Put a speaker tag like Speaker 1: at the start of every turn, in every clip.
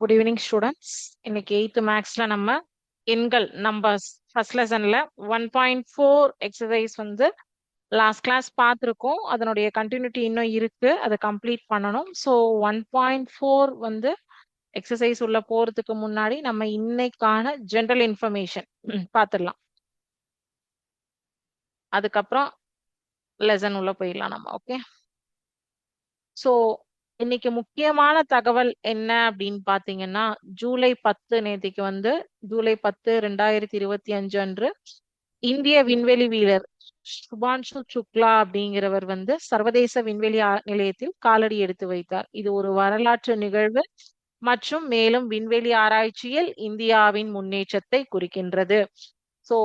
Speaker 1: Good evening students இன்னைக்கு eighth மேக்ஸ்ல நம்ம எண்கள் நம்பர்ஸ் ஃபர்ஸ்ட் லெசன்ல ஒன் பாயிண்ட் ஃபோர் எக்ஸசைஸ் வந்து லாஸ்ட் கிளாஸ் பார்த்துருக்கோம். அதனுடைய கண்டினியூட்டி இன்னும் இருக்கு. அதை கம்ப்ளீட் பண்ணணும். ஸோ ஒன் பாயிண்ட் ஃபோர் வந்து எக்ஸசைஸ் உள்ள போறதுக்கு முன்னாடி நம்ம இன்னைக்கான ஜென்ரல் இன்ஃபர்மேஷன் பார்த்துடலாம். அதுக்கப்புறம் லெசன் உள்ள போயிடலாம் நம்ம ஓகே ஸோ இன்னைக்கு முக்கியமான தகவல் என்ன அப்படின்னு பாத்தீங்கன்னா ஜூலை பத்து நேத்திக்கு வந்து ஜூலை பத்து ரெண்டாயிரத்தி இருபத்தி அஞ்சு அன்று இந்திய விண்வெளி வீரர் சுபான்ஷு சுக்லா அப்படிங்கிறவர் வந்து சர்வதேச விண்வெளி நிலையத்தில் காலடி எடுத்து வைத்தார். இது ஒரு வரலாற்று நிகழ்வு மற்றும் மேலும் விண்வெளி ஆராய்ச்சியில் இந்தியாவின் முன்னேற்றத்தை குறிக்கின்றது. சோ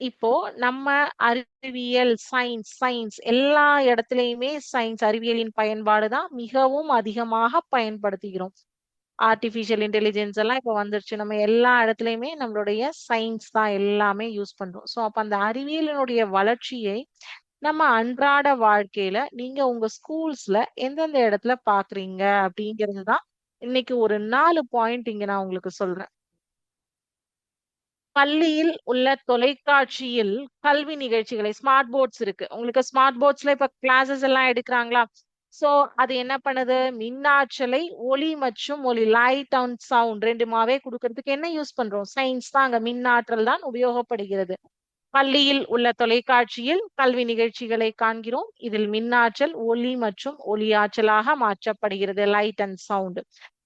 Speaker 1: இப்போ நம்ம அறிவியல் சயின்ஸ் சயின்ஸ் எல்லா இடத்துலயுமே சயின்ஸ் அறிவியலின் பயன்பாடு தான் மிகவும் அதிகமாக பயன்படுத்துகிறோம். ஆர்டிபிஷியல் இன்டெலிஜென்ஸ் எல்லாம் இப்போ வந்துருச்சு. நம்ம எல்லா இடத்துலையுமே நம்மளுடைய சயின்ஸ் தான் எல்லாமே யூஸ் பண்றோம். ஸோ அப்ப அந்த அறிவியலினுடைய வளர்ச்சியை நம்ம அன்றாட வாழ்க்கையில நீங்க உங்க ஸ்கூல்ஸ்ல எந்தெந்த இடத்துல பாக்குறீங்க அப்படிங்கிறது தான் இன்னைக்கு ஒரு நாலு பாயிண்ட் இங்க நான் உங்களுக்கு சொல்றேன். பள்ளியில் உள்ள தொலைக்காட்சியில் கல்வி நிகழ்ச்சிகளை ஸ்மார்ட் போர்ட்ஸ் இருக்கு. உங்களுக்கு ஸ்மார்ட் போர்ட்ஸ்ல இப்ப கிளாஸஸ் எல்லாம் எடுக்கிறாங்களா? சோ அது என்ன பண்ணுது? மின்னாற்றலை ஒளி மற்றும் ஒளி லைட் அண்ட் சவுண்ட் ரெண்டுமாவே கொடுக்கறதுக்கு என்ன யூஸ் பண்றோம்? சயின்ஸ் தான் அங்க மின்னாற்றல் தான் உபயோகப்படுகிறது. பள்ளியில் உள்ள தொலைக்காட்சியில் கல்வி நிகழ்ச்சிகளை காண்கிறோம். இதில் மின்னாற்றல் ஒளி மற்றும் ஒளி ஆற்றலாக மாற்றப்படுகிறது லைட் அண்ட் சவுண்ட்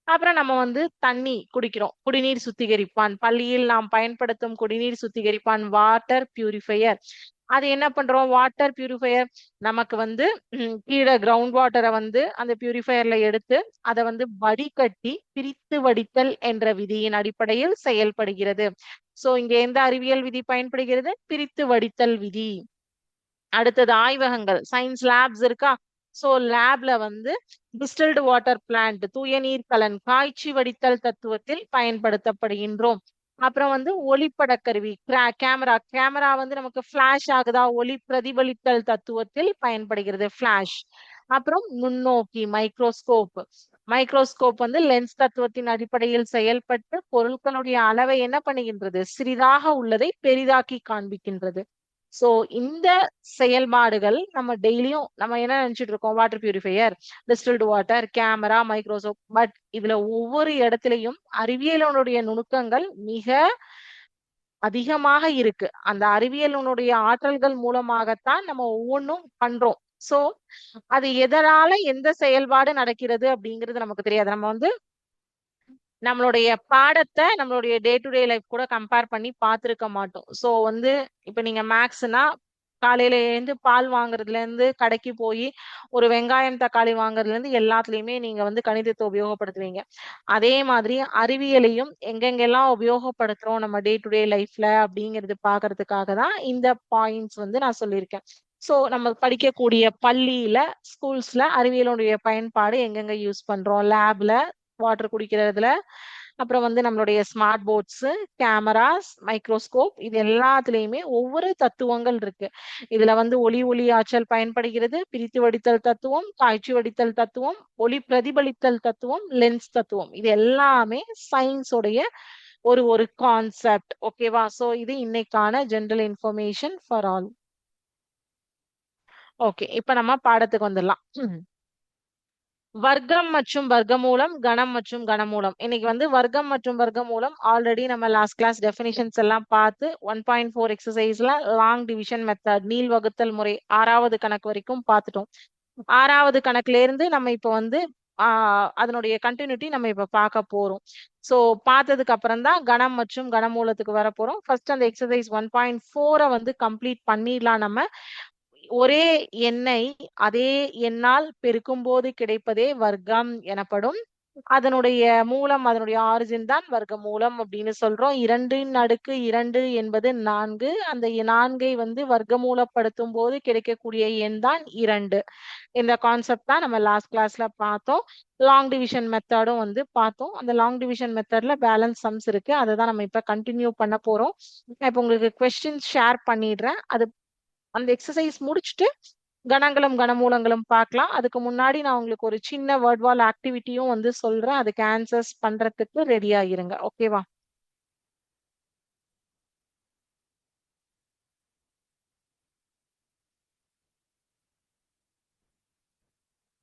Speaker 1: அப்புறம் நம்ம வந்து தண்ணி குடிக்கிறோம். குடிநீர் சுத்திகரிப்பான். பள்ளியில் நாம் பயன்படுத்தும் குடிநீர் சுத்திகரிப்பான். வாட்டர் பியூரிஃபையர் அது என்ன பண்றோம்? வாட்டர் பியூரிஃபையர் நமக்கு வந்து கீழே கிரவுண்ட் வாட்டரை வந்து அந்த பியூரிஃபையர்ல எடுத்து அதை வந்து வடிகட்டி பிரித்து வடித்தல் என்ற விதியின் அடிப்படையில் செயல்படுகிறது. சோ இங்க எந்த அறிவியல் விதி பயன்படுகிறது? பிரித்து வடித்தல் விதி. அடுத்தது ஆய்வகங்கள். சயின்ஸ் லேப்ஸ் இருக்கா? சோ லேப்ல வந்து டிஸ்டில்டு வாட்டர் பிளான்ட் தூய நீர் கலன் காய்ச்சி வடித்தல் தத்துவத்தில் பயன்படுத்தப்படுகின்றோம். அப்புறம் வந்து ஒளிப்பட கருவி கேமரா கேமரா வந்து நமக்கு ஃபிளாஷ் ஆகுதா? ஒளி பிரதிபலித்தல் தத்துவத்தில் பயன்படுகிறது ஃபிளாஷ் அப்புறம் நுண்ணோக்கி மைக்ரோஸ்கோப் மைக்ரோஸ்கோப் வந்து லென்ஸ் தத்துவத்தின் அடிப்படையில் செயல்பட்டு பொருட்களுடைய அளவை என்ன பண்ணுகின்றது? சிறிதாக உள்ளதை பெரிதாக்கி காண்பிக்கின்றது. சோ இந்த செயல்பாடுகள் நம்ம டெய்லியும் நம்ம என்ன நினைச்சிட்டு இருக்கோம்? Water purifier distilled water camera microscope but இதுல ஒவ்வொரு இடத்துலயும் அறிவியலனுடைய நுணுக்கங்கள் மிக அதிகமாக இருக்கு. அந்த அறிவியலனுடைய ஆற்றல்கள் மூலமாகத்தான் நம்ம ஒவ்வொன்றும் பண்றோம். சோ அது எதனால எந்த செயல்பாடு நடக்கிறது அப்படிங்கிறது நமக்கு தெரியாது. நம்ம வந்து நம்மளுடைய பாடத்தை நம்மளுடைய டே டு டே லைஃப் கூட கம்பேர் பண்ணி பார்த்துருக்க மாட்டோம். ஸோ வந்து இப்போ நீங்க மேக்ஸ்னா காலையில எழுந்து பால் வாங்குறதுல இருந்து கடைக்கு போய் ஒரு வெங்காயம் தக்காளி வாங்குறதுல இருந்து எல்லாத்துலயுமே நீங்க வந்து கணிதத்தை உபயோகப்படுத்துவீங்க. அதே மாதிரி அறிவியலையும் எங்கெங்கெல்லாம் உபயோகப்படுத்துறோம் நம்ம டே டு டே லைஃப்ல அப்படிங்கிறது பாக்குறதுக்காக தான் இந்த பாயிண்ட்ஸ் வந்து நான் சொல்லியிருக்கேன். ஸோ நம்ம படிக்கக்கூடிய பள்ளியில ஸ்கூல்ஸ்ல அறிவியலுடைய பயன்பாடு எங்கெங்க யூஸ் பண்றோம்? லேப்ல வாட்டர் குடிக்கிறதுல. அப்புறம் வந்து நம்மளுடைய ஸ்மார்ட் போர்ட்ஸ் கேமராஸ் மைக்ரோஸ்கோப் இது எல்லாத்துலயுமே ஒவ்வொரு தத்துவங்கள் இருக்கு. இதுல வந்து ஒளி ஒளி ஆற்றல் பயன்படுகிறது பிரித்து வடித்தல் தத்துவம் காய்ச்சி வடித்தல் தத்துவம் ஒளி பிரதிபலித்தல் தத்துவம் லென்ஸ் தத்துவம். இது எல்லாமே சயின்ஸோடைய ஒரு ஒரு கான்செப்ட் ஓகேவா சோ இது இன்னைக்கான general information for all okay இப்ப நம்ம பாடத்துக்கு வந்துடலாம். வர்க்கம் மற்றும் வர்க்கமூலம் கணம் மற்றும் கணமூலம் இன்னைக்கு வந்து வர்க்கம் மற்றும் வர்க்கமூலம் ஆல்ரெடி நம்ம லாஸ்ட் கிளாஸ் டெபினிஷன்ஸ் எல்லாம் பார்த்து ஒன் பாயிண்ட் ஃபோர் எக்ஸசைஸ்ல லாங் டிவிஷன் மெத்தட் நீள் வகுத்தல் முறை ஆறாவது கணக்கு வரைக்கும் பார்த்துட்டோம். ஆறாவது கணக்குல இருந்து நம்ம இப்ப வந்து ஆஹ் அதனுடைய கண்டினியூட்டி நம்ம இப்ப பார்க்க போறோம். சோ பார்த்ததுக்கு அப்புறம் தான் கணம் மற்றும் கனமூலத்துக்கு வர போறோம் ஃபர்ஸ்ட் அந்த எக்ஸசைஸ் ஒன் பாயிண்ட் ஃபோரை வந்து கம்ப்ளீட் பண்ணிடலாம் நம்ம. ஒரே எண்ணை அதே எண்ணால் பெருக்கும் போது கிடைப்பதே வர்க்கம் எனப்படும். அதனுடைய மூலம் அதனுடைய ஆரிஜின் தான் வர்க்க மூலம் அப்படின்னு சொல்றோம். இரண்டின் அடுக்கு இரண்டு என்பது நான்கு. அந்த நான்கை வந்து வர்க்க மூலப்படுத்தும் போது கிடைக்கக்கூடிய எண் தான் இரண்டு. இந்த கான்செப்ட் தான் நம்ம லாஸ்ட் கிளாஸ்ல பார்த்தோம். லாங் டிவிஷன் மெத்தடும் வந்து பார்த்தோம். அந்த லாங் டிவிஷன் மெத்தட்ல பேலன்ஸ் சம்ஸ் இருக்கு. அதை தான் நம்ம இப்ப கண்டினியூ பண்ண போறோம். இப்போ உங்களுக்கு கொஸ்டின் ஷேர் பண்ணிடுறேன். அது அந்த எக்ஸசைஸ் முடிச்சுட்டு கணங்களும் கனமூலங்களும் பார்க்கலாம். அதுக்கு முன்னாடி நான் உங்களுக்கு ஒரு சின்ன வேர்ட் வால் ஆக்டிவிட்டியும் வந்து சொல்றேன். அதுக்கு ஆன்சர்ஸ் பண்றதுக்கு ரெடியா இருங்க. ஓகேவா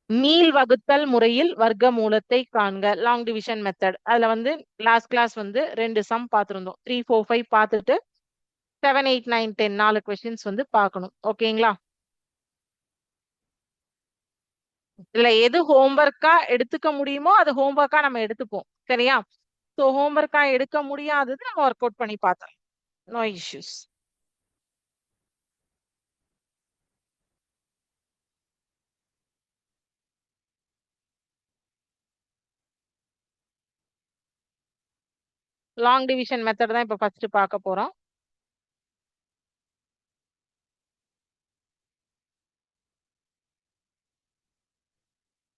Speaker 1: நீள் வகுத்தல் முறையில் வர்க்க மூலத்தை காண்க. லாங் டிவிஷன் மெத்தட் அதுல வந்து லாஸ்ட் கிளாஸ் வந்து ரெண்டு சம் பார்த்திருந்தோம். த்ரீ ஃபோர் ஃபைவ் பார்த்துட்டு செவன் எயிட் நைன் டென் நாலு கொஸ்டின்ஸ் வந்து பார்க்கணும். ஓகேங்களா இதுல எது ஹோம்ஒர்க்கா எடுத்துக்க முடியுமோ அது ஹோம்ஒர்க்கா நம்ம எடுத்துப்போம். சரியா? ஸோ ஹோம்ஒர்க்கா எடுக்க முடியாதது நம்ம ஒர்க் அவுட் பண்ணி பார்த்தோம் no issues long division method தான் இப்போ ஃபர்ஸ்ட் பார்க்க போறோம்.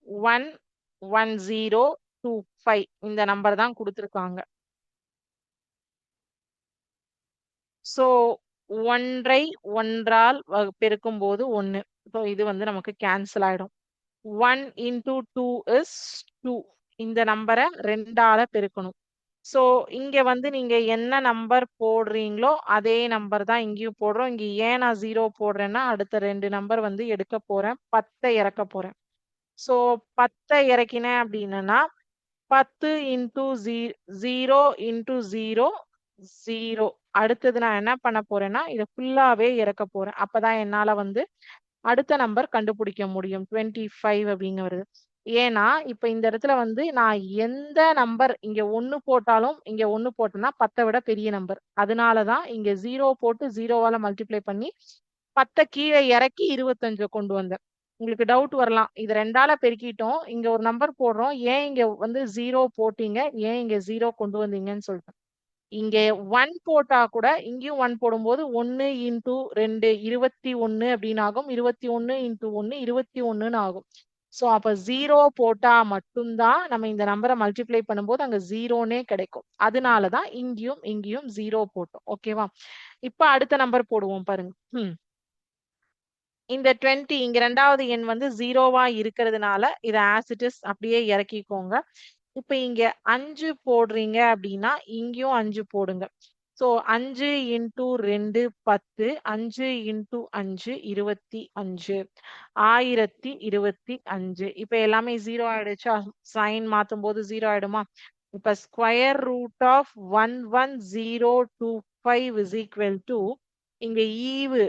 Speaker 1: One one zero two five இந்த நம்பர் தான் கொடுத்துருக்காங்க. ஸோ ஒன்றை ஒன்றால் பெருக்கும் போது ஒன்று ஸோ இது வந்து நமக்கு கேன்சல் ஆகிடும் one into two is two இந்த நம்பரை ரெண்டால பெருக்கணும். ஸோ இங்கே வந்து நீங்கள் என்ன நம்பர் போடுறீங்களோ அதே நம்பர் தான் இங்கேயும் போடுறோம். இங்கே ஏன் நான் ஜீரோ போடுறேன்னா அடுத்த ரெண்டு நம்பர் வந்து எடுக்க போறேன். பத்தை இறக்க போறேன். ஸோ பத்தை இறக்கினேன் அப்படின்னா பத்து இன்டூ ஜீ ஜீரோ இன்டூ ஜீரோ ஜீரோ அடுத்தது நான் என்ன பண்ண போறேன்னா இதை ஃபுல்லாவே இறக்க போறேன். அப்பதான் என்னால வந்து அடுத்த நம்பர் கண்டுபிடிக்க முடியும். டுவெண்ட்டி ஃபைவ் அப்படிங்கிறது. ஏன்னா இப்ப இந்த இடத்துல வந்து நான் எந்த நம்பர் இங்க ஒன்னு போட்டாலும் இங்க ஒன்னு போட்டேன்னா பத்தை விட பெரிய நம்பர் அதனாலதான் இங்க ஜீரோ போட்டு ஜீரோவால மல்டிப்ளை பண்ணி பத்தை கீழே இறக்கி இருபத்தஞ்ச கொண்டு வந்தேன். உங்களுக்கு டவுட் வரலாம். இது ரெண்டால பெருக்கிட்டோம். இங்க ஒரு நம்பர் போடுறோம். ஏன் இங்க வந்து ஜீரோ போட்டீங்க? ஏன் இங்க ஜீரோ கொண்டு வந்தீங்கன்னு சொல்லிட்டு இங்க ஒன் போட்டா கூட இங்கேயும் ஒன் போடும்போது ஒன்னு இன்டூ ரெண்டு இருபத்தி ஒன்னு அப்படின்னு ஆகும். இருபத்தி ஒன்னு இன்டூ ஒன்னு இருபத்தி ஒன்னுன்னு ஆகும். ஸோ அப்ப ஜீரோ போட்டா மட்டும்தான் நம்ம இந்த நம்பரை மல்டிப்ளை பண்ணும்போது அங்க ஜீரோனே கிடைக்கும். அதனாலதான் இங்கேயும் இங்கேயும் ஜீரோ போட்டோம். ஓகேவா இப்ப அடுத்த நம்பர் போடுவோம் பாருங்க. ம் இந்த டுவெண்ட்டி இங்க ரெண்டாவது எண் வந்து ஜீரோவா இருக்கிறதுனால இதை ஆசிட்டிஸ் அப்படியே இறக்கிக்கோங்க. இப்ப இங்க அஞ்சு போடுறீங்க அப்படின்னா இங்கேயும் அஞ்சு போடுங்க. ஸோ அஞ்சு இன்டூ ரெண்டு பத்து அஞ்சு இன்டூ அஞ்சு இருபத்தி அஞ்சு ஆயிரத்தி இருபத்தி அஞ்சு. இப்ப எல்லாமே ஜீரோ ஆயிடுச்சா? சைன் மாத்தும் போது ஜீரோ ஆயிடுமா? இப்ப square root of one one zero two five is equal to இங்க ஈவு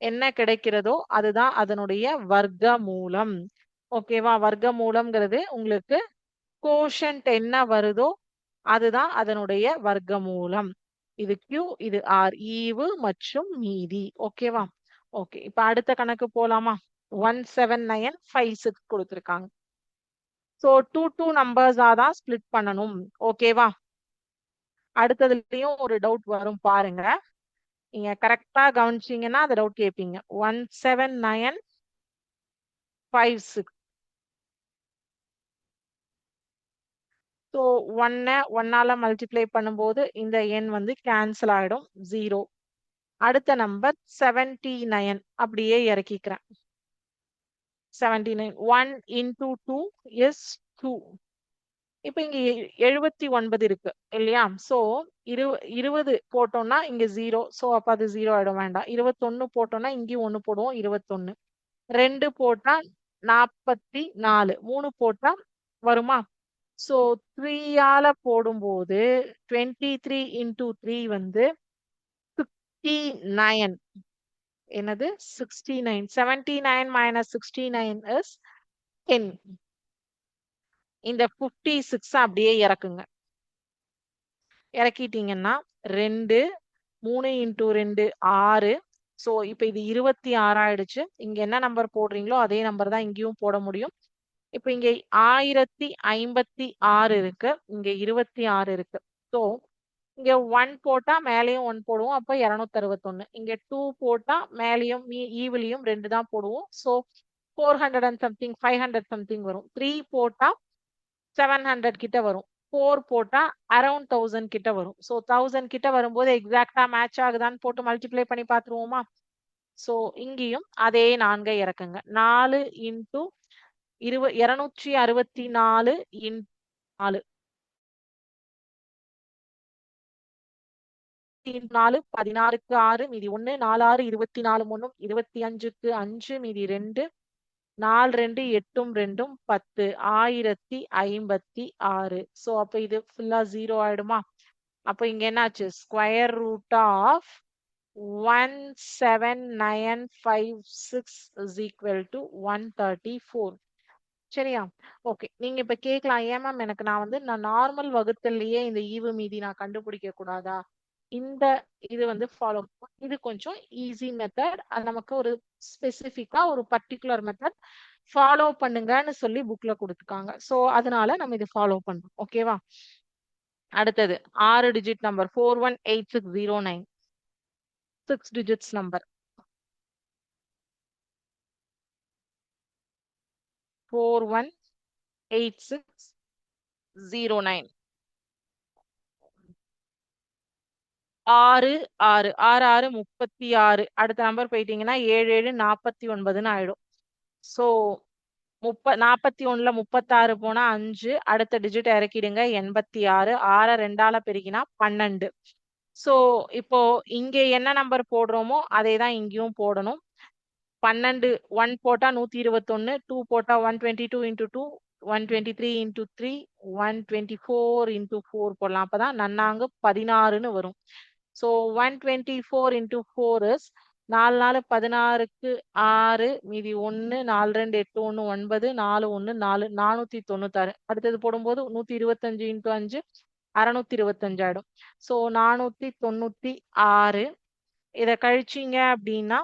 Speaker 1: என்ன கிடைக்கிறதோ அதுதான் அதனுடைய வர்க்க மூலம் ஓகேவா வர்க்க மூலம்ங்கிறது உங்களுக்கு கோஷன்ட் என்ன வருதோ அதுதான் அதனுடைய வர்க்க மூலம் இது கியூ இது ஆர் ஈவு மற்றும் மீதி. ஓகேவா ஓகே இப்ப அடுத்த கணக்கு போலாமா? One seven nine five six கொடுத்துருக்காங்க. ஸோ டூ டூ நம்பர்ஸா தான் ஸ்பிளிட் பண்ணணும். ஓகேவா அடுத்ததுலயும் ஒரு டவுட் வரும் பாருங்க. நீங்க கரெக்டா கவனிச்சீங்கன்னா அந்த டவுட் கேட்பீங்க one seven nine five six so ஒன்னை ஒன்னால மல்டிப்ளை பண்ணும்போது இந்த எண் வந்து கேன்சல் ஆகிடும் ஜீரோ அடுத்த நம்பர் செவன்டி நைன் அப்படியே இறக்கிக்கிறேன். Seventy nine one into two is two இப்போ இங்க எழுபத்தி ஒன்பது இருக்கு இல்லையா? ஸோ இரு இருபது போட்டோம்னா இங்க ஜீரோ ஸோ அப்போ அது ஜீரோ ஆயிடும் வேண்டாம். இருபத்தொன்னு போட்டோம்னா இங்கேயும் ஒன்று போடுவோம் இருபத்தொன்னு ரெண்டு போட்டா நாற்பத்தி நாலு மூணு போட்டா வருமா? ஸோ த்ரீயால போடும்போது டுவெண்ட்டி த்ரீ இன்டூ த்ரீ வந்து சிக்ஸ்டி நைன் என்னது? Sixty nine seventy nine minus sixty nine is ten இந்த ஃபிஃப்டி சிக்ஸ் அப்படியே இறக்குங்க. இறக்கிட்டீங்கன்னா ரெண்டு மூணு இன்டூ ரெண்டு ஆறு. ஸோ இப்போ இது இருபத்தி ஆறாயிடுச்சு இங்கே என்ன நம்பர் போடுறீங்களோ அதே நம்பர் தான் இங்கேயும் போட முடியும். இப்போ இங்கே ஆயிரத்தி ஐம்பத்தி ஆறு இருக்கு. இங்கே இருபத்தி ஆறு இருக்கு. ஸோ இங்கே ஒன் போட்டால் மேலேயும் ஒன் போடுவோம். அப்போ இரநூத்தி அறுபத்தொன்னு இங்கே டூ போட்டால் மேலேயும் ஈவிலையும் ரெண்டு தான் போடுவோம். So four hundred and something five hundred something வரும். த்ரீ போட்டால் செவன் ஹண்ட்ரட் கிட்ட வரும். ஃபோர் போட்டா அரௌண்ட் தௌசண்ட் கிட்ட வரும். ஸோ தௌசண்ட் கிட்ட வரும்போது எக்ஸாக்டா மேட்ச் ஆகுதான்னு போட்டு மல்டிப்ளை பண்ணி பார்த்துருவோமா? ஸோ இங்கேயும் அதே நான்கை இறக்குங்க. நாலு இன்டூ இருவ இருநூற்றி அறுபத்தி நாலு இன் நாலு. நாலு பதினாறுக்கு ஆறு மீதி ஒன்னு நாலு ஆறு இருபத்தி நாலு மூணும் இருபத்தி அஞ்சுக்கு அஞ்சு மீதி ரெண்டு நாலு ரெண்டு எட்டும் ரெண்டும் பத்து. ஆயிரத்தி ஐம்பத்தி ஆறு. ஸோ அப்போ இது ஃபுல்லாக ஜீரோ ஆயிடுமா? அப்போ இங்க என்னாச்சு? Square root of one seven nine five six is equal to one thirty four சரியா? ஓகே நீங்க இப்ப கேட்கலாம் ஏன் மேம் எனக்கு நான் வந்து நான் நார்மல் வகுத்தல்லையே இந்த ஈவு மீதி நான் கண்டுபிடிக்க கூடாதா? இந்த இது வந்து ஃபாலோ இது கொஞ்சம் ஈஸி மெத்தட் நமக்கு ஒரு ஸ்பெசிஃபிக்கா ஒரு பர்டிகுலர் மெத்தட் ஃபாலோ பண்ணுங்கன்னு சொல்லி புக்ல கொடுத்துருக்காங்க. ஸோ அதனால நம்ம இதை ஃபாலோ பண்ணோம் ஓகேவா அடுத்தது ஆறு digit number four one eight six zero nine six digits number four one eight six zero nine ஆறு ஆறு. ஆறு ஆறு முப்பத்தி ஆறு அடுத்த நம்பர் போயிட்டீங்கன்னா ஏழு ஏழு நாற்பத்தி ஒன்பதுன்னு ஆயிடும். ஸோ முப்ப நாற்பத்தி ஒண்ணுல முப்பத்தாறு போனா அஞ்சு. அடுத்த டிஜிட் இறக்கிடுங்க. எண்பத்தி ஆறு ஆற ரெண்டால பெருக்கினா பன்னெண்டு. ஸோ இப்போ இங்கே என்ன நம்பர் போடுறோமோ அதே தான் இங்கேயும் போடணும். பன்னெண்டு ஒன் போட்டா நூத்தி இருபத்தொன்று டூ போட்டா one twenty two into two one twenty three into three one twenty four into four போடலாம். அப்பதான் நன்னாங்கு பதினாறுன்னு வரும். So one twenty four into four is நாலு நாலு பதினாறுக்கு ஆறு மீதி ஒன்று நாலு ரெண்டு எட்டு ஒன்று ஒன்பது நாலு ஒன்று நாலு நானூற்றி தொண்ணூத்தாறு. அடுத்தது போடும்போது நூற்றி இருபத்தஞ்சு இன்ட்டு அஞ்சு அறநூத்தி இருபத்தஞ்சு ஆயிடும். ஸோ நானூற்றி தொண்ணூற்றி ஆறு. இதை கழிச்சிங்க அப்படின்னா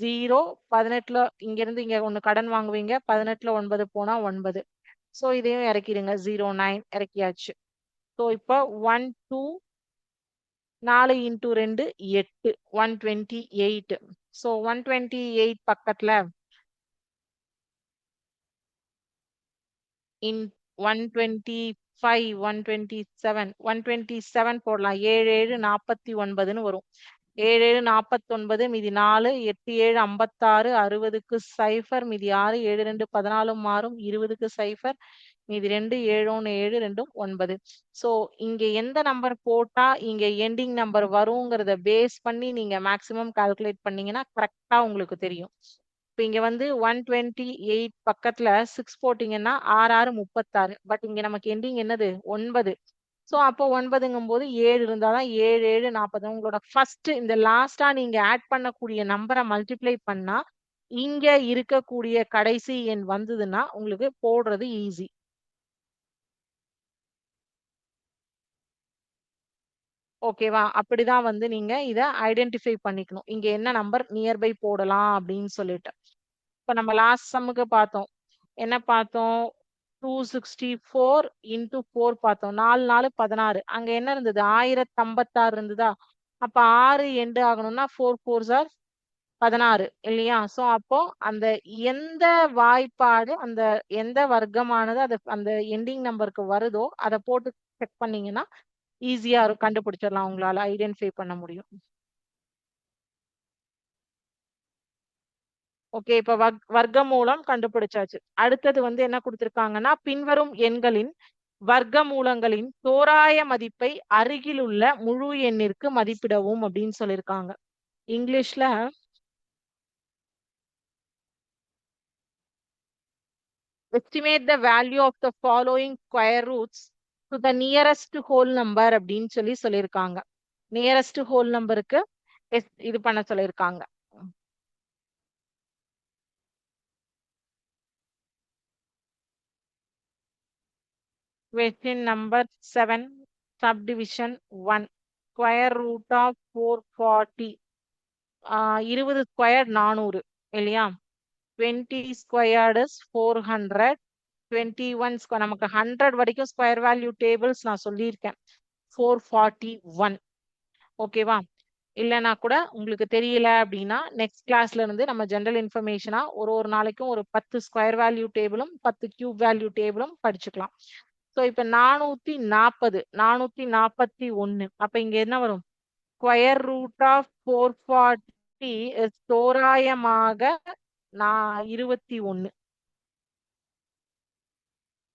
Speaker 1: ஜீரோ பதினெட்டுல இங்கேருந்து இங்க ஒன்று கடன் வாங்குவீங்க. பதினெட்டுல ஒன்பது போனா ஒன்பது. ஸோ இதையும் இறக்கிடுங்க. ஜீரோ நைன் இறக்கியாச்சு. ஸோ இப்போ ஒன் டூ நாலு இன்ட்டு ரெண்டு எட்டு. One twenty eight so one twenty eight பக்கத்துல in one twenty five one twenty seven one twenty seven போடலாம். ஏழு ஏழு நாற்பத்தி ஒன்பதுன்னு வரும். ஏழு ஏழு நாற்பத்தொன்பது மீதி நாலு எட்டு ஏழு ஐம்பத்தாறு அறுபதுக்கு சைஃபர் மீதி ஆறு ஏழு ரெண்டு பதினாலும் மாறும். இருபதுக்கு சைஃபர் மீதி ரெண்டு ஏழு ஒன்று ஏழு ரெண்டும் ஒன்பது. ஸோ இங்க எந்த நம்பர் போட்டா இங்க எண்டிங் நம்பர் வருங்கிறத பேஸ் பண்ணி நீங்க மேக்சிமம் கால்குலேட் பண்ணீங்கன்னா கரெக்டா உங்களுக்கு தெரியும். இப்போ இங்க வந்து ஒன் டுவெண்ட்டி எயிட் பக்கத்துல சிக்ஸ் போட்டீங்கன்னா ஆறு ஆறு முப்பத்தாறு. பட் இங்க நமக்கு எண்டிங் என்னது? ஒன்பது. ஸோ அப்போ ஒன்பதுங்கும் போது ஏழு இருந்தாதான் ஏழு ஏழு நாற்பது. உங்களோட ஃபர்ஸ்ட் இந்த லாஸ்டா நீங்க ஆட் பண்ணக்கூடிய நம்பரை மல்டிப்ளை பண்ணா இங்க இருக்கக்கூடிய கடைசி எண் வந்ததுன்னா உங்களுக்கு போடுறது ஈஸி ஓகேவா அப்படிதான் வந்து நீங்க இத ஐடென்டிஃபை பண்ணிக்கணும். இங்க என்ன நம்பர் நியர்பை போடலாம் அப்படின்னு சொல்லிட்டு. இப்ப நம்ம லாஸ்ட் சம்முக்கு பார்த்தோம். என்ன பார்த்தோம்? Two sixty four into four பார்த்தோம். நாலு நாலு பதினாறு. அங்க என்ன இருந்தது? ஆயிரத்தி ஐம்பத்தாறு இருந்ததா? அப்ப ஆறு எண்டு ஆகணும்னா ஃபோர் ஃபோர் சார் பதினாறு இல்லையா? சோ அப்போ அந்த எந்த வாய்ப்பாடு அந்த எந்த வர்க்கமானது அது அந்த எண்டிங் நம்பருக்கு வருதோ அதை போட்டு செக் பண்ணீங்கன்னா ஈஸியா கண்டுபிடிச்சிடலாம் உங்களால ஐடென்டிஃபை பண்ண முடியும். ஓகே இப்ப வர்க்க மூலம் கண்டுபிடிச்சாச்சு. அடுத்தது வந்து என்ன கொடுத்திருக்காங்கன்னா பின்வரும் எண்களின் வர்க்க மூலங்களின் தோராய மதிப்பை அருகில் உள்ள முழு எண்ணிற்கு மதிப்பிடவும் அப்படின்னு சொல்லியிருக்காங்க. இங்கிலீஷ்ல estimate the value of the following square roots. To the nearest whole number அப்படின்னு சொல்லி சொல்லியிருக்காங்க நியரஸ்ட் ஹோல் நம்பருக்கு இது பண்ண சொல்லியிருக்காங்க Question number 7, subdivision 1. Square root of 440. இருபது ஸ்கொயர் நானூறு இல்லையா twenty squared is four hundred twenty one நமக்கு ஹண்ட்ரட் வரைக்கும் ஸ்கொயர் வேல்யூ டேபிள்ஸ் நான் சொல்லியிருக்கேன். ஃபோர் ஃபார்ட்டி ஒன் ஓகேவா இல்லைன்னா கூட உங்களுக்கு தெரியல அப்படின்னா நெக்ஸ்ட் கிளாஸ்ல இருந்து நம்ம ஜென்ரல் இன்ஃபர்மேஷனா ஒரு ஒரு நாளைக்கும் ஒரு பத்து ஸ்கொயர் வேல்யூ டேபிளும் பத்து கியூப் வேல்யூ டேபிளும் படிச்சுக்கலாம். ஸோ இப்போ நானூத்தி நாற்பது நானூத்தி நாற்பத்தி ஒன்னு. அப்ப இங்க என்ன வரும்? Square root of four forty தோராயமாக நான் இருபத்தி ஒன்னு.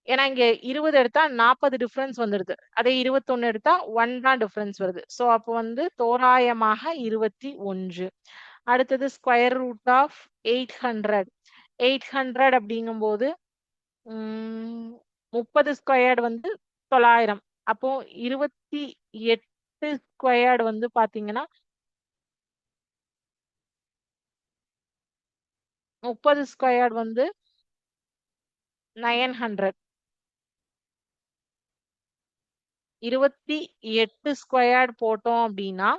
Speaker 1: ஏன்னா இங்க இருபது எடுத்தா நாற்பது டிஃபரன்ஸ் வந்துடுது அதே இருபத்தொன்னு எடுத்தா ஒன் தான் டிஃபரன்ஸ் வருது. ஸோ அப்போ வந்து தோராயமாக இருபத்தி ஒன்று. அடுத்தது square root of eight hundred eight hundred அப்படிங்கும்போது உம், முப்பது ஸ்கொயர்டு வந்து தொள்ளாயிரம். அப்போ இருபத்தி எட்டு ஸ்கொயர்டு வந்து பாத்தீங்கன்னா முப்பது ஸ்கொயர்டு வந்து நயன் ஹண்ட்ரட் இருபத்தி எட்டு ஸ்கொயர்டு போட்டோம் அப்படின்னா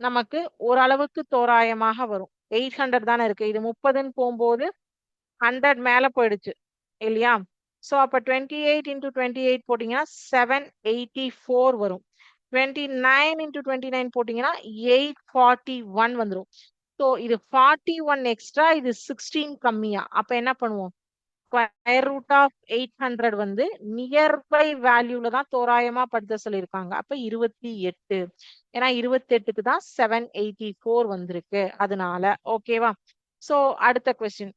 Speaker 1: நமக்கு ஓரளவுக்கு தோராயமாக வரும். எயிட் ஹண்ட்ரட் தானே இருக்கு. இது முப்பதுன்னு போகும்போது ஹண்ட்ரட் மேலே போயிடுச்சு இல்லையா? ஸோ அப்போ twenty eight into twenty eight போட்டிங்கன்னா செவன் எயிட்டி ஃபோர் வரும். Twenty nine into twenty nine போட்டிங்கன்னா எயிட் ஃபார்ட்டி ஒன் வந்துடும் ஸோ இது ஃபார்ட்டி ஒன் எக்ஸ்ட்ரா இது சிக்ஸ்டீன் கம்மியா. அப்போ என்ன பண்ணுவோம்? Square root of eight hundred வந்து நியர்பை வேல்யூல தான் தோராயமா படுத்த சொல்லியிருக்காங்க. அப்ப இருபத்தி எட்டு ஏன்னா இருபத்தி எட்டுக்கு தான் செவன் எயிட்டி ஃபோர் வந்திருக்கு. அதனால ஓகேவா சோ அடுத்த question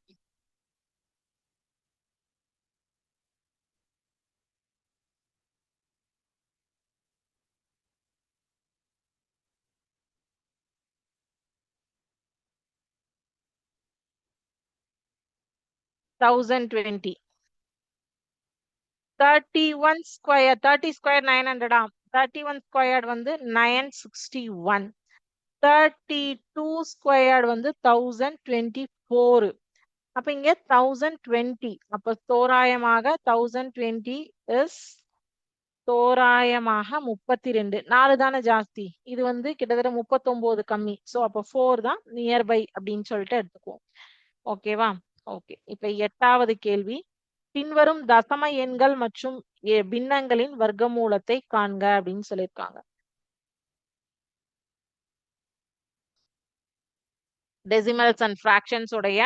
Speaker 1: thousand twenty thirty one square thirty square nine ஹண்ட்ரடா thirty one வந்து nine sixty one thirty two வந்து தௌசண்ட் டுவெண்ட்டி ஃபோர் அப்ப இங்க தௌசண்ட் டுவெண்ட்டி அப்ப தோராயமாக தௌசண்ட் டுவெண்ட்டி இஸ் தோராயமாக முப்பத்தி ரெண்டு நாலு தானே ஜாஸ்தி. இது வந்து கிட்டத்தட்ட முப்பத்தொன்பது கம்மி. ஸோ அப்போ ஃபோர் தான் நியர்பை அப்படின்னு சொல்லிட்டு எடுத்துக்குவோம். ஓகேவா ஓகே இப்ப எட்டாவது கேள்வி. பின்வரும் தசம எண்கள் மற்றும் பின்னங்களின் வர்க்கமூலத்தை காண்க அப்படின்னு சொல்லியிருக்காங்க. டெசிமல்ஸ் அண்ட் ஃப்ராக்ஷன்ஸ் உடைய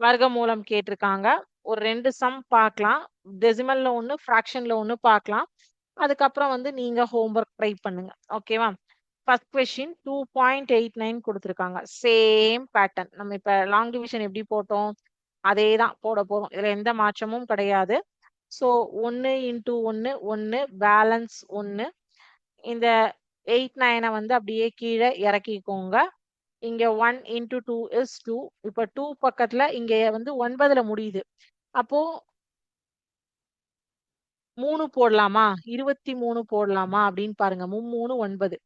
Speaker 1: வர்க்கமூலம் கேட்டிருக்காங்க. ஒரு ரெண்டு சம் பார்க்கலாம். டெசிமல்ல ஒன்று ஃப்ராக்ஷன்ல ஒன்று பார்க்கலாம். அதுக்கப்புறம் வந்து நீங்க ஹோம்ஒர்க் ட்ரை பண்ணுங்க. ஓகேவா first question two point eight nine கொடுத்துருக்காங்க. சேம் பேட்டர்ன் நம்ம இப்ப லாங் டிவிஷன் எப்படி போட்டோம்? அதே தான் போட போறோம் இதுல எந்த மாற்றமும் கிடையாது. ஸோ ஒன்று இன்டூ ஒன்று ஒன்று பேலன்ஸ் ஒன்று இந்த எயிட் நைனை வந்து அப்படியே கீழே இறக்கிக்கோங்க. இங்க one into two is two இப்போ டூ பக்கத்துல இங்க வந்து ஒன்பதுல முடியுது. அப்போ மூணு போடலாமா? இருபத்தி மூணு போடலாமா? அப்படின்னு பாருங்க. மும்மூணு ஒன்பது.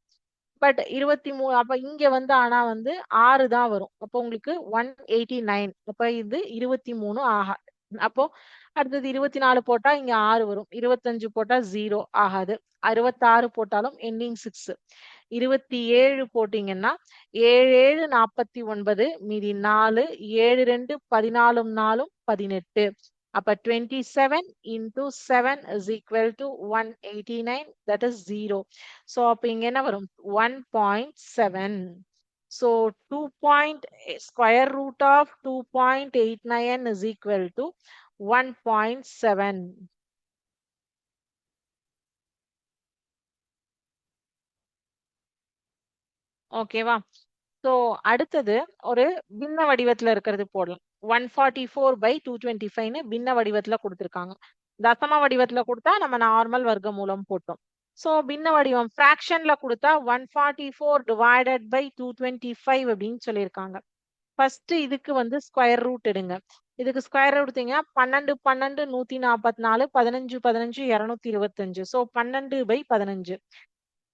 Speaker 1: பட் இருபத்தி மூணு அப்ப இங்க வந்து ஆனா வந்து ஆறு தான் வரும். அப்போ உங்களுக்கு ஒன் எயிட்டி நைன் அப்ப இது இருபத்தி மூணு ஆகா அப்போ அடுத்தது இருபத்தி நாலு போட்டா இங்க ஆறு வரும். இருபத்தஞ்சு போட்டா ஜீரோ ஆகாது. அறுபத்தாறு போட்டாலும் எண்டிங் சிக்ஸ் இருபத்தி ஏழு போட்டீங்கன்னா ஏழு ஏழு நாற்பத்தி ஒன்பது மீதி நாலு ஏழு ரெண்டு பதினாலும் நாலும் பதினெட்டு. அப்போ twenty seven into seven is equal to one eighty nine that is zero so அப்போ இங்கே என்ன வரும்? One point seven so two point square root of two point eight nine is equal to one point seven ஓகேவா so அடுத்தது ஒரு பின்ன வடிவத்தில் இருக்கிறது போடலாம். One forty four by two twenty ஃபைவ்னு பின்ன வடிவத்துல கொடுத்துருக்காங்க. தசம வடிவத்துல கொடுத்தா நம்ம நார்மல் வர்க்கமூலம் போட்டோம். ஸோ பின்ன வடிவம் ஃப்ராக்ஷன்ல கொடுத்தா one forty four divided by two twenty five அப்படின்னு சொல்லியிருக்காங்க. ஃபர்ஸ்ட் இதுக்கு வந்து ஸ்கொயர் ரூட் எடுங்க. இதுக்கு ஸ்கொயர் ரூட் எடுத்தீங்கன்னா பன்னெண்டு பன்னெண்டு நூத்தி நாற்பத்தி நாலு பதினஞ்சு பதினஞ்சு இருநூத்தி இருபத்தஞ்சு. ஸோ பன்னெண்டு பை பதினஞ்சு.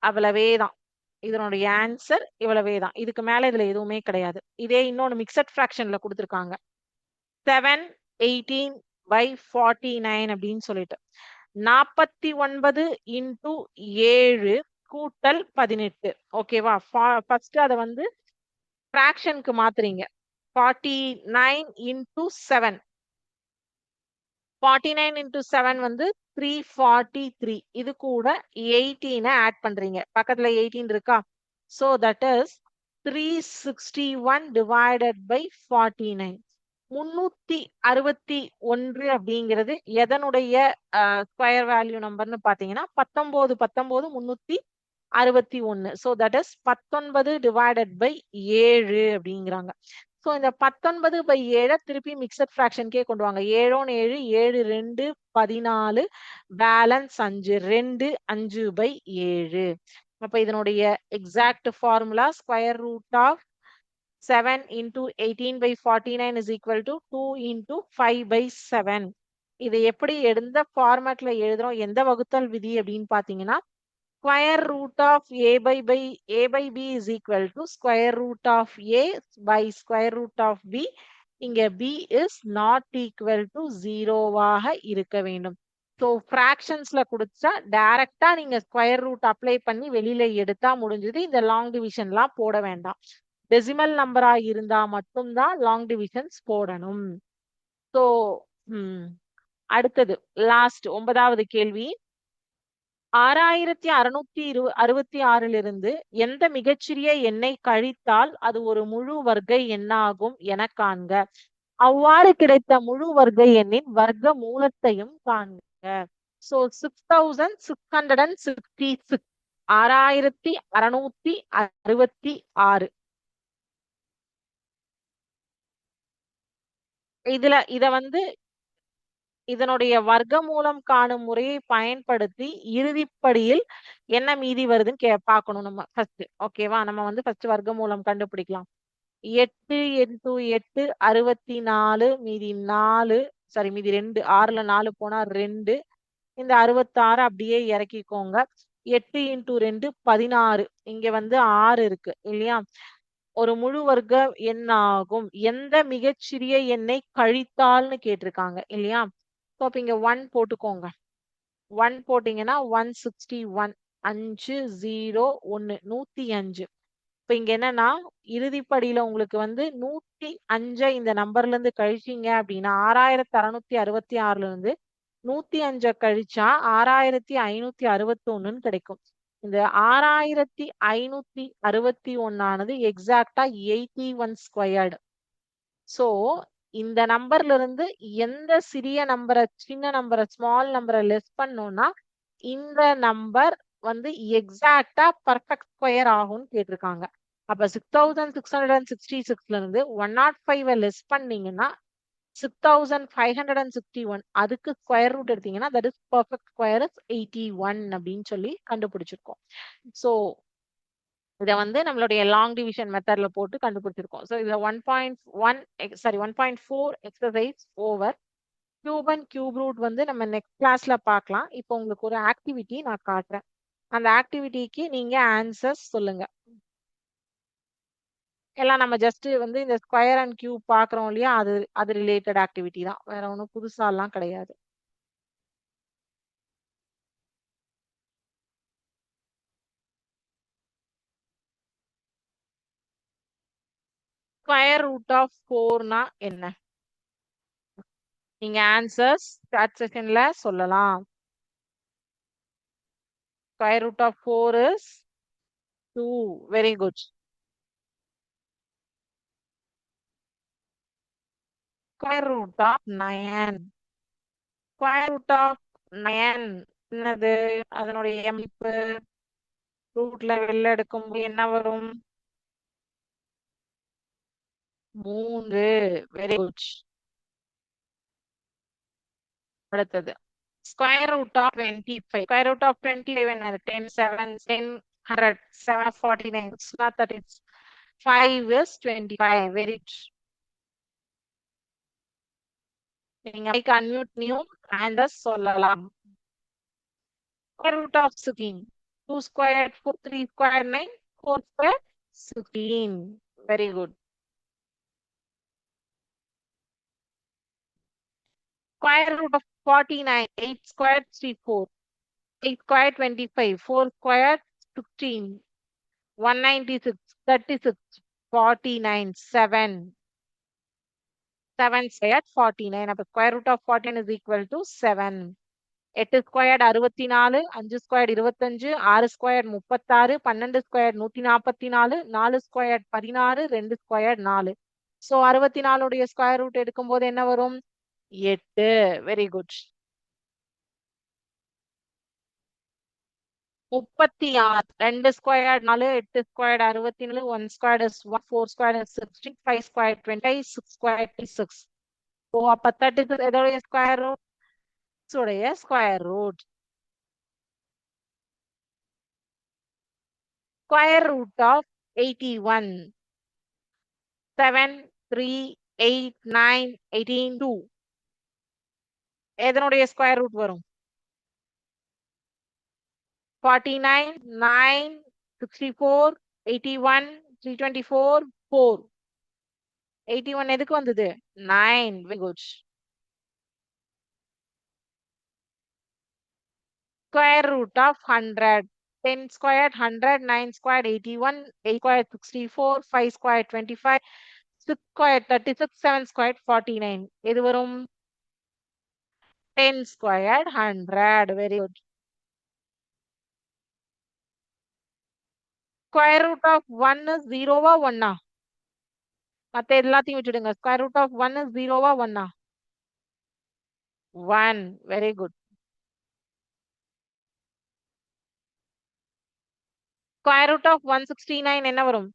Speaker 1: அவ்வளவே தான். இதனுடைய ஆன்சர் இவ்வளவே தான். இதுக்கு மேல இதுல எதுவுமே கிடையாது. இதே இன்னொன்னு மிக்சட் ஃப்ராக்ஷன்ல கொடுத்துருக்காங்க. Seven eighteen by forty nine அப்படின்னு சொல்லிட்டு. நாற்பத்தி ஒன்பது இன்டூ ஏழு கூட்டல் பதினெட்டு. ஓகேவா ஃபர்ஸ்ட் அதை வந்து ஃப்ராக்ஷனுக்கு மாத்துறீங்க. Forty nine into seven forty nine into seven வந்து த்ரீ ஃபார்ட்டி த்ரீ இது கூட எயிட்டீனை ஆட் பண்றீங்க. பக்கத்துல எயிட்டீன் இருக்கா? So that is three sixty one divided by forty nine முன்னூத்தி அறுபத்தி ஒன்று அப்படிங்கிறது எதனுடைய ஸ்கொயர் வேல்யூ நம்பர்னு பாத்தீங்கன்னா பத்தொன்பது பத்தொன்பது முன்னூத்தி அறுபத்தி ஒன்னு ஸோ தட் இஸ் பத்தொன்பது டிவைடட் பை ஏழு அப்படிங்கிறாங்க. ஸோ இந்த பத்தொன்பது பை ஏழை திருப்பி மிக்சட் ஃப்ராக்ஷனுக்கே கொண்டு வாங்க. ஏழோன்னு ஏழு ஏழு ரெண்டு பதினாலு பேலன்ஸ் அஞ்சு ரெண்டு அஞ்சு பை ஏழு. அப்ப இதனுடைய exact formula square root of seven into eighteen by forty nine is equal to two into five by seven இதை எப்படி எந்த ஃபார்மேட்ல எழுதுறோம்? எந்த வகுத்தல் விதி அப்படின்னு பாத்தீங்கன்னா square root of A by by A by B is equal to square root of A by square root of B இங்க B is not equal to ஜீரோவாக இருக்க வேண்டும். ஸோ ஃப்ராக்ஷன்ஸ்ல கொடுத்தா டைரக்டா நீங்க ஸ்கொயர் ரூட் அப்ளை பண்ணி வெளியில எடுத்தா முடிஞ்சது. இந்த லாங் டிவிஷன்லாம் போட வேண்டாம். டெசிமல் நம்பரா இருந்தா மட்டும்தான் லாங் டிவிஷன்ஸ் போடணும். ஸோ அடுத்தது லாஸ்ட் ஒன்பதாவது கேள்வி. ஆறாயிரத்தி அறுநூத்தி இரு அறுபத்தி ஆறிலிருந்து எந்த மிகச்சிறிய எண்ணை கழித்தால் அது ஒரு முழு வர்க்க எண்ணாகும் என காண்க. அவ்வாறு கிடைத்த முழு வர்க்க எண்ணின் வர்க்க மூலத்தையும் காண்க. So six thousand six hundred and sixty six ஆறாயிரத்தி அறுநூத்தி அறுபத்தி ஆறு. இதுல இத வந்து இதனுடைய வர்க்க மூலம் காணும் முறையை பயன்படுத்தி இறுதிப்படியில் என்ன மீதி வருதுன்னு கே பார்க்கணும் நம்ம ஃபர்ஸ்ட் ஓகேவா நம்ம வந்து ஃபர்ஸ்ட் வர்க்க மூலம் கண்டுபிடிக்கலாம். எட்டு இன்டூ எட்டு அறுபத்தி நாலு மீதி நாலு சாரி மீதி ரெண்டு ஆறுல நாலு போனா ரெண்டு. இந்த அறுபத்தாறு அப்படியே இறக்கிக்கோங்க. எட்டு இன்டூ ரெண்டு பதினாறு. இங்க வந்து ஆறு இருக்கு இல்லையா? ஒரு முழு வர்க்க எண் ஆகும் எந்த மிகச்சிறிய எண்ணை கழித்தால்னு கேட்டிருக்காங்க இல்லையா? ஸோ அப்ப இங்க ஒன் போட்டுக்கோங்க. ஒன் போட்டீங்கன்னா ஒன் சிக்ஸ்டி ஒன் அஞ்சு ஜீரோ ஒன்னு நூத்தி அஞ்சு. இப்ப இங்க என்னன்னா இறுதிப்படியில உங்களுக்கு வந்து நூத்தி அஞ்சை இந்த நம்பர்ல இருந்து கழிச்சீங்க அப்படின்னா ஆறாயிரத்தி அறுநூத்தி அறுபத்தி ஆறுல இருந்து நூத்தி அஞ்ச கழிச்சா ஆறாயிரத்தி ஐநூத்தி அறுபத்தி ஒண்ணுன்னு கிடைக்கும். இந்த ஆறாயிரத்தி ஐநூத்தி அறுபத்தி ஒன்னானது எக்ஸாக்டா எயிட்டி ஒன் ஸ்கொயர்டு சோ இந்த நம்பர்ல இருந்து எந்த சிறிய நம்பரை சின்ன நம்பரை ஸ்மால் நம்பரை லெஸ் பண்ணோம்னா இந்த நம்பர் வந்து எக்ஸாக்டா பர்ஃபெக்ட் ஸ்கொயர் ஆகும்னு கேட்டிருக்காங்க. அப்ப six thousand six hundred and sixty சிக்ஸ்ல இருந்து ஒன் நாட் ஃபைவ் லெஸ் பண்ணீங்கன்னா six thousand five hundred and sixty one அதுக்கு ஸ்கொயர் ரூட் எடுத்தீங்கன்னா that is perfect square is eighty one அப்படின்னு சொல்லி கண்டுபிடிச்சிருக்கோம். ஸோ இதை வந்து நம்மளுடைய லாங் டிவிஷன் மெத்தட்ல போட்டு கண்டுபிடிச்சிருக்கோம். ஸோ இதை one point one sorry one point four exercise over cube and cube root வந்து நம்ம நெக்ஸ்ட் கிளாஸ்ல பார்க்கலாம். இப்போ உங்களுக்கு ஒரு ஆக்டிவிட்டி நான் காட்டுறேன். அந்த ஆக்டிவிட்டிக்கு நீங்க ஆன்சர்ஸ் சொல்லுங்க. எல்லாம் நம்ம ஜஸ்ட் வந்து இந்த ஸ்கொயர் அண்ட் கியூப் பாக்குறோம் இல்லையா? அது அது ரிலேட்டட் ஆக்டிவிட்டி தான். வேற ஒன்றும் புதுசாலாம் கிடையாது. ஸ்கொயர் ரூட் ஆஃப் ஃபோர்னா என்ன? நீங்க ஆன்சர்ஸ் சாட் செஷன்ல சொல்லலாம். Square root of four is two very good square root of nine square root of nine என்னது? அதனுடைய அமைப்பு? ரூட்ல வெளில எடுக்கும்போது என்ன வரும்? மூன்று. வெரி குட் அடுத்தது. Square root of twenty five square root of twenty five என்னது ten seven ten hundred seven forty nine not it's five is twenty five very நீங்க மைக் அன்மியூட் நியூம் ஆன்சர் சொல்லலாம். Square root of sixteen two square four three square nine four square sixteen very good square root of 49, 8 square 34, 8 square 25, 4 square 16, 196, 36, 49, 7. 7 squared 49. அப்ப square root of 49 is equal to 7. 8 squared அறுபத்தி நாலு அஞ்சு squared இருபத்தஞ்சு. ஆறு squared முப்பத்தாறு. பன்னெண்டு squared நூத்தி நாற்பத்தி நாலு நாலு ஸ்கொயர்ட் பதினாறு. ரெண்டு ஸ்கொயர்ட் நாலு. ஸோ அறுபத்தி நாலுடைய ஸ்கொயர் ரூட் எடுக்கும்போது என்ன வரும்? எட்டு. வெரி குட் முப்பத்தி ஆறு ரெண்டு ஸ்கொயர் நாலு எட்டு ஸ்கொயர் அறுபத்தி நாலு one square is one four square is sixteen five square twenty six square six oh அப்ப தேர்ட்டி சிக்ஸ் எதோடைய ஸ்கொயர் ரூட் உடைய square root square root of eighty one seven three eight nine eighteen two எதனுடைய square root வரும்? forty nine nine sixty four eighty one three twenty four four eighty one எதுக்கு வந்தது nine very good square root of hundred ten square hundred nine square eighty one eight square sixty four five square twenty five six square thirty six seven square forty nine எது வரும் ten square hundred very good Square root of one ஜீரோவா ஒன்னா மத்த எல்லாத்தையும் விட்டுடுங்க square root of one ஜீரோவா ஒன்னா one very good square root of one sixty nine என்ன வரும்?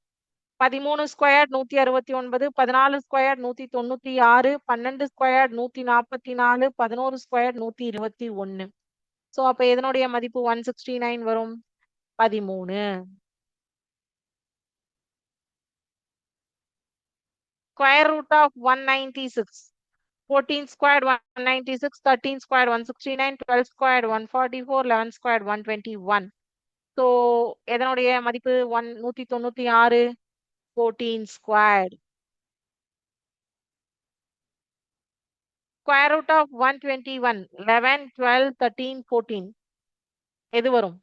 Speaker 1: பதிமூணு ஸ்கொயர் நூத்தி அறுபத்தி ஒன்பது பதினாலு ஸ்கொயர் நூத்தி தொண்ணூத்தி ஆறு பன்னெண்டு ஸ்கொயர் நூத்தி நாற்பத்தி நாலு பதினோரு ஸ்கொயர் நூத்தி இருபத்தி ஒன்னு. சோ அப்ப எதனுடைய மதிப்பு ஒன் சிக்ஸ்டி நைன் வரும்? பதிமூணு square root of one ninety six fourteen square one ninety six thirteen square one sixty nine twelve square one forty four eleven square one twenty one so எதனுடைய மதிப்பு? One நூத்தி தொண்ணூத்தி ஆறு. Fourteen square square root of one twenty one eleven twelve thirteen fourteen எது வரும்?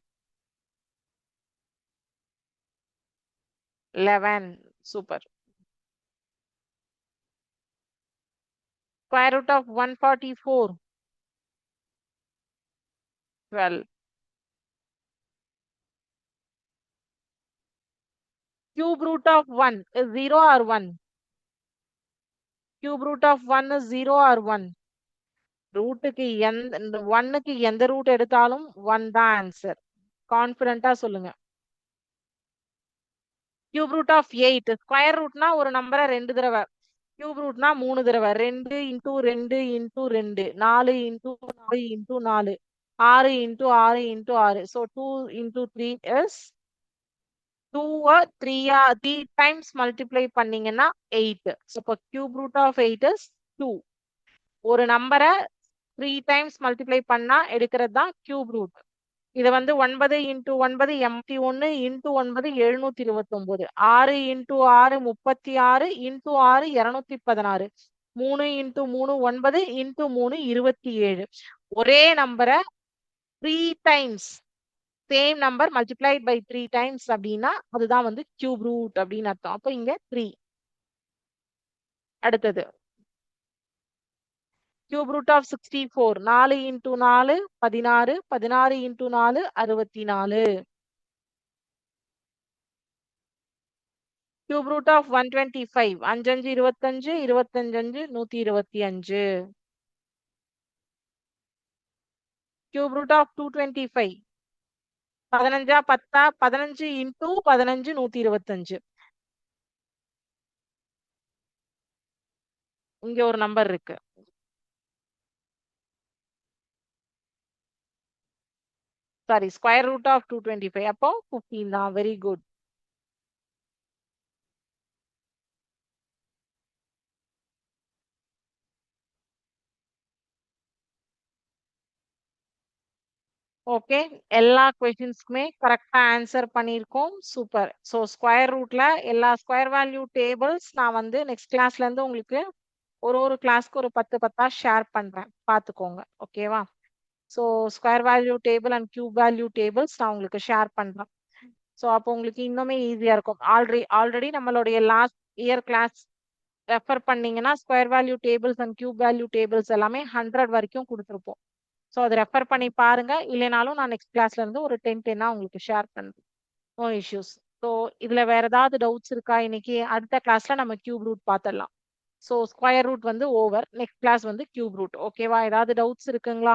Speaker 1: Eleven super square root of 144 12 cube root of 1 is 0 or 1 cube root of 1 is 0 or 1 ரூட்டுக்கு எந்த ஒன்னுக்கு எந்த ரூட் எடுத்தாலும் ஒன் தான் ஆன்சர் கான்பிடண்டா சொல்லுங்க. Cube root of eight square ரூட்னா ஒரு நம்பரை ரெண்டு தடவை. கியூப் ரூட்னா மூணு தடவை. ரெண்டு இன்டூ ரெண்டு இன்டூ ரெண்டு. நாலு இன்டூ நாலு இன்டூ நாலு. ஆறு இன்டூ ஆறு இன்டூ ஆறு. So two into three is டூவை த்ரீயா த்ரீ டைம்ஸ் மல்டிப்ளை பண்ணீங்கன்னா எயிட் ஸோ இப்போ cube root of eight is two ஒரு நம்பரை த்ரீ டைம்ஸ் மல்டிப்ளை பண்ணா எடுக்கிறது தான் கியூப் ரூட் இது வந்து ஒன்பது இன்டூ ஒன்பது எண்பத்தி ஒன்னு இன்டூ ஒன்பது எழுநூத்தி இருபத்தி ஒன்பது ஆறு இன்டூ ஆறு முப்பத்தி ஆறு இன்டூ ஆறு இருநூத்தி பதினாறு. மூணு இன்டூ மூணு ஒன்பது இன்டூ மூணு இருபத்தி ஏழு. ஒரே நம்பரை three times same number multiplied by three times அப்படின்னா அதுதான் வந்து கியூப் ரூட் அப்படின்னு அர்த்தம். அப்போ இங்க த்ரீ அடுத்தது. Cube root of sixty four நாலு இன்டூ நாலு பதினாறு. பதினாறு இன்டூ நாலு அறுபத்தி நாலு cube root of one twenty five அஞ்சஞ்சு இருபத்தஞ்சு இருபத்தஞ்சு அஞ்சு நூத்தி இருபத்தி அஞ்சு. Cube root of two twenty five பதினஞ்சா பத்தா பதினஞ்சு இன்டூ பதினஞ்சு நூத்தி இருபத்தஞ்சு இங்க ஒரு நம்பர் இருக்கு. Sorry square root of two twenty five அப்போ ஃபிஃப்டீன் தான். வெரி குட் ஓகே எல்லா கொஷின்ஸ்க்குமே கரெக்டா ஆன்சர் பண்ணியிருக்கோம். சூப்பர் ஸோ ஸ்கொயர் ரூட்ல எல்லா ஸ்கொயர் வேல்யூ டேபிள்ஸ் நான் வந்து நெக்ஸ்ட் கிளாஸ்ல இருந்து உங்களுக்கு ஒரு ஒரு கிளாஸ்க்கு ஒரு பத்து பத்தா ஷேர் பண்றேன். பார்த்துக்கோங்க. ஓகேவா so square value table and cube value tables நான் உங்களுக்கு ஷேர் பண்ணுறேன் ஸோ அப்போ உங்களுக்கு இன்னுமே ஈஸியா இருக்கும். ஆல்ரெடி ஆல்ரெடி நம்மளுடைய லாஸ்ட் இயர் கிளாஸ் ரெஃபர் பண்ணீங்கன்னா square value tables and cube value tables எல்லாமே ஹண்ட்ரட் வரைக்கும் கொடுத்துருப்போம். ஸோ அதை ரெஃபர் பண்ணி பாருங்க. இல்லைனாலும் நான் நெக்ஸ்ட் கிளாஸ்ல இருந்து ஒரு டென் டென்னா உங்களுக்கு ஷேர் பண்ணுறேன் நோ இஷ்யூஸ் ஸோ இதுல வேற ஏதாவது டவுட்ஸ் இருக்கா? இன்னைக்கு அடுத்த கிளாஸ்ல நம்ம கியூப் ரூட் பார்த்துடலாம் ஸோ ஸ்கொயர் ரூட் வந்து ஓவர் நெக்ஸ்ட் கிளாஸ் வந்து கியூப் ரூட் ஓகேவா ஏதாவது டவுட்ஸ் இருக்குங்களா?